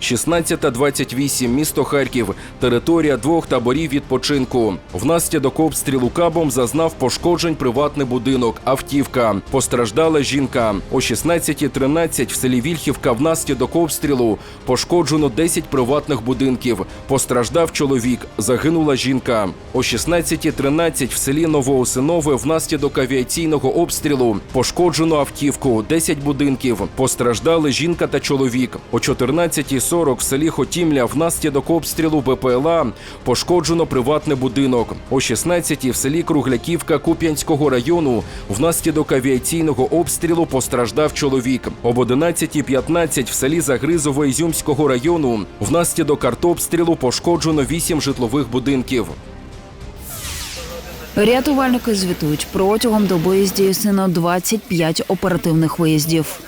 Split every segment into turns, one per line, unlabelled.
16.28. Місто Харків. Територія двох таборів відпочинку. Внаслідок обстрілу кабом зазнав пошкоджень приватний будинок. Автівка. Постраждала жінка. О 16.13 в селі Вільхівка внаслідок обстрілу пошкоджено 10 приватних будинків. Постраждав чоловік. Загинула жінка. О 16.13 в селі Новоосинове внаслідок авіаційного обстрілу пошкоджено автівку. 10 будинків. Постраждали жінка та чоловік. О 14.40 в селі Хотімля внаслідок обстрілу БПЛА пошкоджено приватний будинок. О 16 в селі Кругляківка Куп'янського району внаслідок авіаційного обстрілу постраждав чоловік. Об 11.15 в селі Загризове Ізюмського району внаслідок артобстрілу пошкоджено 8 житлових будинків.
Рятувальники звітують протягом доби здійснено 25 оперативних виїздів.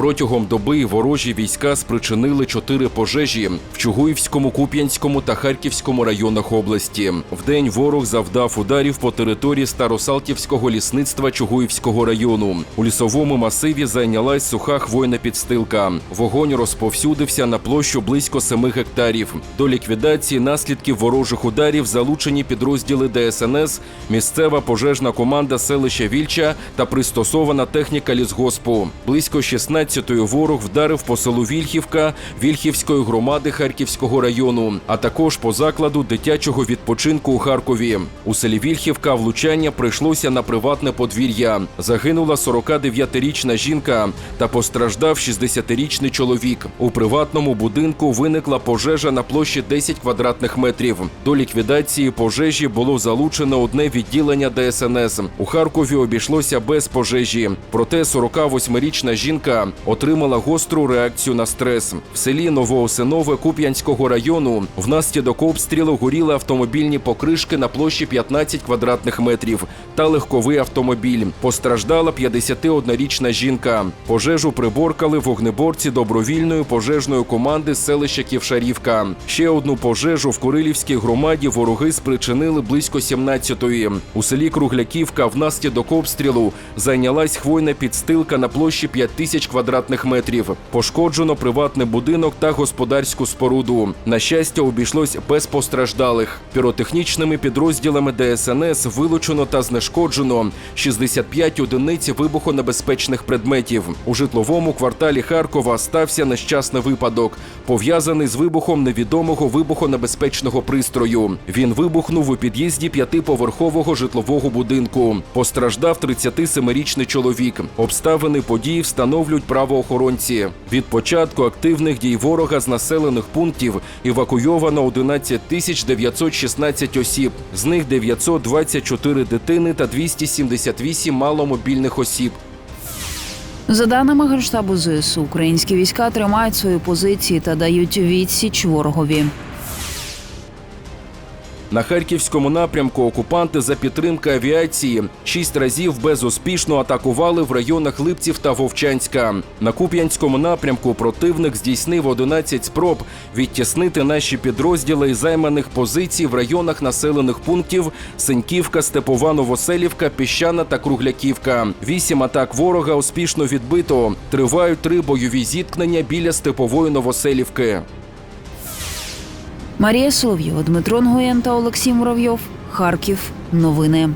Протягом доби ворожі війська спричинили чотири пожежі в Чугуївському, Куп'янському та Харківському районах області. Вдень ворог завдав ударів по території Старосалтівського лісництва Чугуївського району. У лісовому масиві зайнялась суха хвойна підстилка. Вогонь розповсюдився на площу близько 7 гектарів. До ліквідації наслідків ворожих ударів залучені підрозділи ДСНС, місцева пожежна команда селища Вільча та пристосована техніка лісгоспу. Близько 16-ї ворог вдарив по селу Вільхівка Вільхівської громади Харківського району, а також по закладу дитячого відпочинку у Харкові. У селі Вільхівка влучання прийшлося на приватне подвір'я. Загинула 49-річна жінка та постраждав 60-річний чоловік. У приватному будинку виникла пожежа на площі 10 квадратних метрів. До ліквідації пожежі було залучено одне відділення ДСНС. У Харкові обійшлося без пожежі. Проте 48-річна жінка отримала гостру реакцію на стрес. В селі Новоосинове Куп'янського району внаслідок обстрілу горіли автомобільні покришки на площі 15 квадратних метрів та легковий автомобіль. Постраждала 51-річна жінка. Пожежу приборкали вогнеборці добровільної пожежної команди селища Ківшарівка. Ще одну пожежу в Курилівській громаді вороги спричинили близько 17-ї. У селі Кругляківка внаслідок обстрілу зайнялась хвойна підстилка на площі 5 тисяч квадратних метрів. Пошкоджено приватний будинок та господарську споруду. На щастя, обійшлось без постраждалих. Піротехнічними підрозділами ДСНС вилучено та знешкоджено 65 одиниць вибухонебезпечних предметів. У житловому кварталі Харкова стався нещасний випадок, пов'язаний з вибухом невідомого вибухонебезпечного пристрою. Він вибухнув у під'їзді п'ятиповерхового житлового будинку. Постраждав 37-річний чоловік. Обставини події встановлюють правоохоронці. Від початку активних дій ворога з населених пунктів евакуйовано 11 тисяч 916 осіб. З них 924 дитини та 278 маломобільних осіб.
За даними Генштабу ЗСУ, українські війська тримають свої позиції та дають відсіч ворогові.
На харківському напрямку окупанти за підтримки авіації шість разів безуспішно атакували в районах Липців та Вовчанська. На Куп'янському напрямку противник здійснив 11 спроб відтіснити наші підрозділи із займаних позицій в районах населених пунктів Синьківка, Степова, Новоселівка, Піщана та Кругляківка. Вісім атак ворога успішно відбито. Тривають три бойові зіткнення біля Степової Новоселівки.
Марія Солов'єва, Дмитро Нгоєн та Олексій Муравйов. Харків. Новини.